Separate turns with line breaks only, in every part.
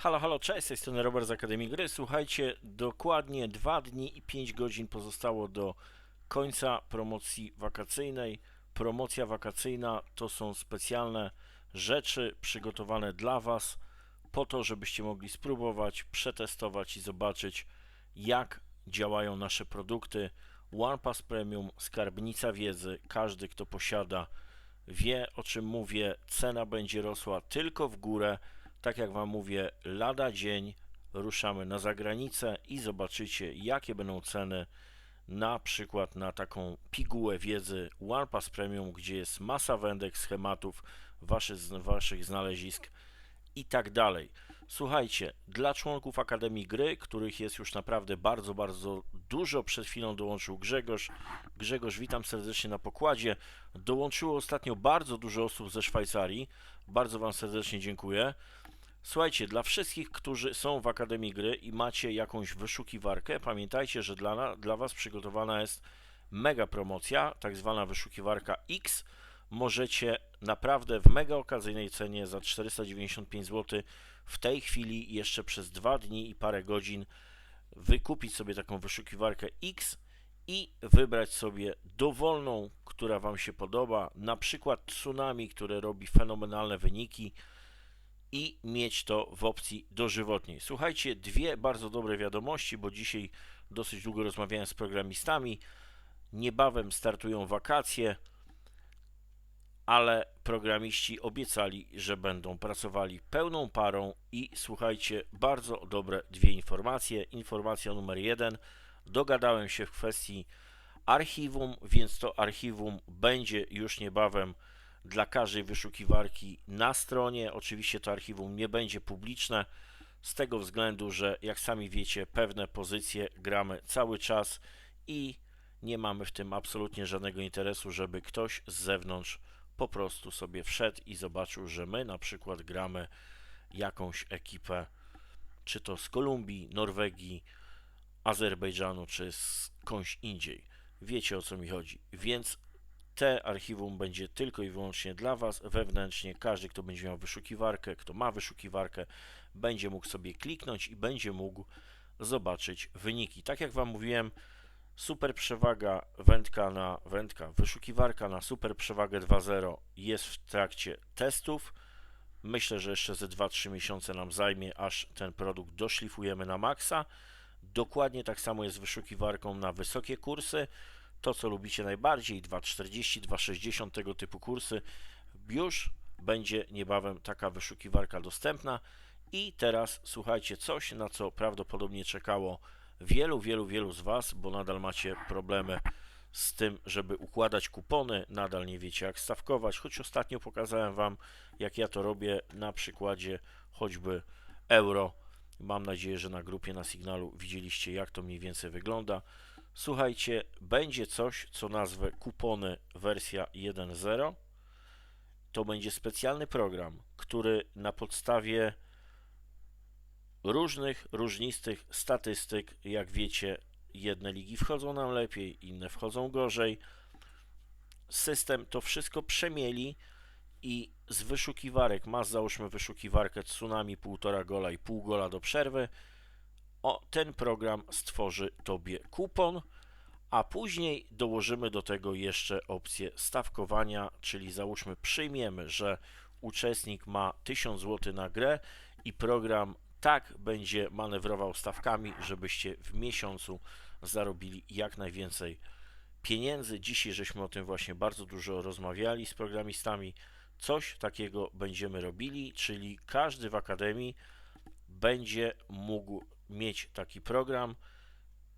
Halo, halo, cześć, z tej strony Robert z Akademii Gry. Słuchajcie, dokładnie 2 dni i 5 godzin pozostało do końca promocji wakacyjnej. Promocja wakacyjna to są specjalne rzeczy przygotowane dla Was po to, żebyście mogli spróbować, przetestować i zobaczyć, jak działają nasze produkty. OnePass Premium, skarbnica wiedzy, każdy kto posiada wie o czym mówię, cena będzie rosła tylko w górę. Tak jak Wam mówię, lada dzień ruszamy na zagranicę i zobaczycie, jakie będą ceny na przykład na taką pigułę wiedzy OnePass Premium, gdzie jest masa wędek, schematów, waszych, waszych znalezisk i tak dalej. Słuchajcie, dla członków Akademii Gry, których jest już naprawdę bardzo, bardzo dużo, przed chwilą dołączył Grzegorz. Grzegorz, witam serdecznie na pokładzie. Dołączyło ostatnio bardzo dużo osób ze Szwajcarii. Bardzo Wam serdecznie dziękuję. Słuchajcie, dla wszystkich, którzy są w Akademii Gry i macie jakąś wyszukiwarkę, pamiętajcie, że dla, dla Was przygotowana jest mega promocja, tak zwana wyszukiwarka X. Możecie naprawdę w mega okazyjnej cenie za 495 zł w tej chwili jeszcze przez dwa dni i parę godzin wykupić sobie taką wyszukiwarkę X i wybrać sobie dowolną, która Wam się podoba, na przykład Tsunami, które robi fenomenalne wyniki i mieć to w opcji dożywotniej. Słuchajcie, dwie bardzo dobre wiadomości, bo dzisiaj dosyć długo rozmawiałem z programistami. Niebawem startują wakacje, ale programiści obiecali, że będą pracowali pełną parą i słuchajcie, bardzo dobre dwie informacje. Informacja numer jeden, dogadałem się w kwestii archiwum, więc to archiwum będzie już niebawem dla każdej wyszukiwarki na stronie. Oczywiście to archiwum nie będzie publiczne z tego względu, że jak sami wiecie, pewne pozycje gramy cały czas i nie mamy w tym absolutnie żadnego interesu, żeby ktoś z zewnątrz po prostu sobie wszedł i zobaczył, że my na przykład gramy jakąś ekipę, czy to z Kolumbii, Norwegii, Azerbejdżanu, czy skądś indziej. Wiecie o co mi chodzi. Więc te archiwum będzie tylko i wyłącznie dla Was wewnętrznie. Każdy, kto będzie miał wyszukiwarkę, kto ma wyszukiwarkę, będzie mógł sobie kliknąć i będzie mógł zobaczyć wyniki. Tak jak Wam mówiłem, super przewaga wędka na wędka, wyszukiwarka na super przewagę 2.0 jest w trakcie testów. Myślę, że jeszcze ze 2-3 miesiące nam zajmie, aż ten produkt doszlifujemy na maksa. Dokładnie tak samo jest z wyszukiwarką na wysokie kursy to, co lubicie najbardziej, 2.40, 2.60, tego typu kursy, już będzie niebawem taka wyszukiwarka dostępna. I teraz słuchajcie, coś na co prawdopodobnie czekało wielu, wielu, wielu z Was, bo nadal macie problemy z tym, żeby układać kupony, nadal nie wiecie jak stawkować, choć ostatnio pokazałem Wam, jak ja to robię na przykładzie choćby euro. Mam nadzieję, że na grupie na Signalu widzieliście, jak to mniej więcej wygląda. Słuchajcie, będzie coś, co nazwę kupony wersja 1.0. To będzie specjalny program, który na podstawie różnych, różnistych statystyk, jak wiecie, jedne ligi wchodzą nam lepiej, inne wchodzą gorzej. System to wszystko przemieli i z wyszukiwarek, masz załóżmy wyszukiwarkę tsunami, półtora gola i pół gola do przerwy, o, ten program stworzy Tobie kupon, a później dołożymy do tego jeszcze opcję stawkowania, czyli załóżmy przyjmiemy, że uczestnik ma 1000 zł na grę i program tak będzie manewrował stawkami, żebyście w miesiącu zarobili jak najwięcej pieniędzy. Dzisiaj żeśmy o tym właśnie bardzo dużo rozmawiali z programistami. Coś takiego będziemy robili, czyli każdy w akademii będzie mógł mieć taki program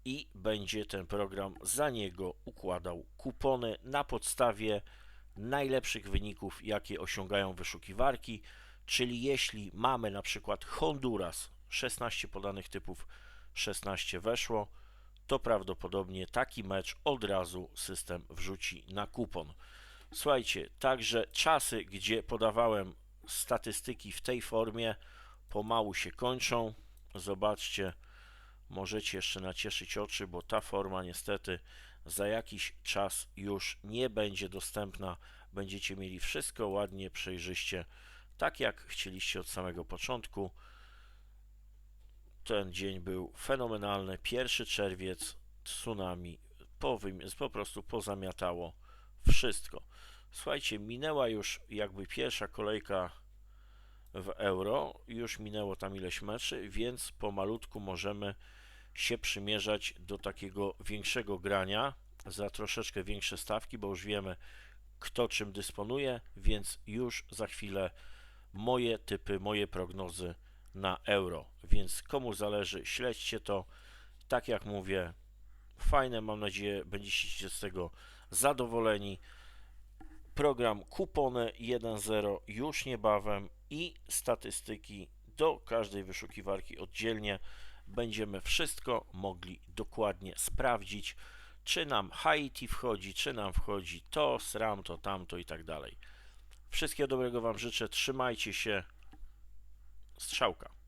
i będzie ten program za niego układał kupony na podstawie najlepszych wyników, jakie osiągają wyszukiwarki. Czyli jeśli mamy na przykład Honduras, 16 podanych typów, 16 weszło, to prawdopodobnie taki mecz od razu system wrzuci na kupon. Słuchajcie, także czasy, gdzie podawałem statystyki w tej formie, pomału się kończą. Zobaczcie, możecie jeszcze nacieszyć oczy, bo ta forma niestety za jakiś czas już nie będzie dostępna. Będziecie mieli wszystko ładnie, przejrzyście, tak jak chcieliście od samego początku. ten dzień był fenomenalny. 1 czerwiec, tsunami, po, wym- po prostu pozamiatało wszystko. Słuchajcie, minęła już jakby pierwsza kolejka w euro, już minęło tam ileś meczy, więc pomalutku możemy się przymierzać do takiego większego grania za troszeczkę większe stawki, bo już wiemy, kto czym dysponuje, więc już za chwilę moje typy, moje prognozy na euro. Więc komu zależy, śledźcie to. Tak jak mówię, fajne, mam nadzieję, będziecie z tego zadowoleni. Program kupony 1.0 już niebawem i statystyki do każdej wyszukiwarki oddzielnie. Będziemy wszystko mogli dokładnie sprawdzić, czy nam Haiti wchodzi, czy nam wchodzi to, SRAM, to, tamto i tak dalej. Wszystkiego dobrego Wam życzę, trzymajcie się. Strzałka.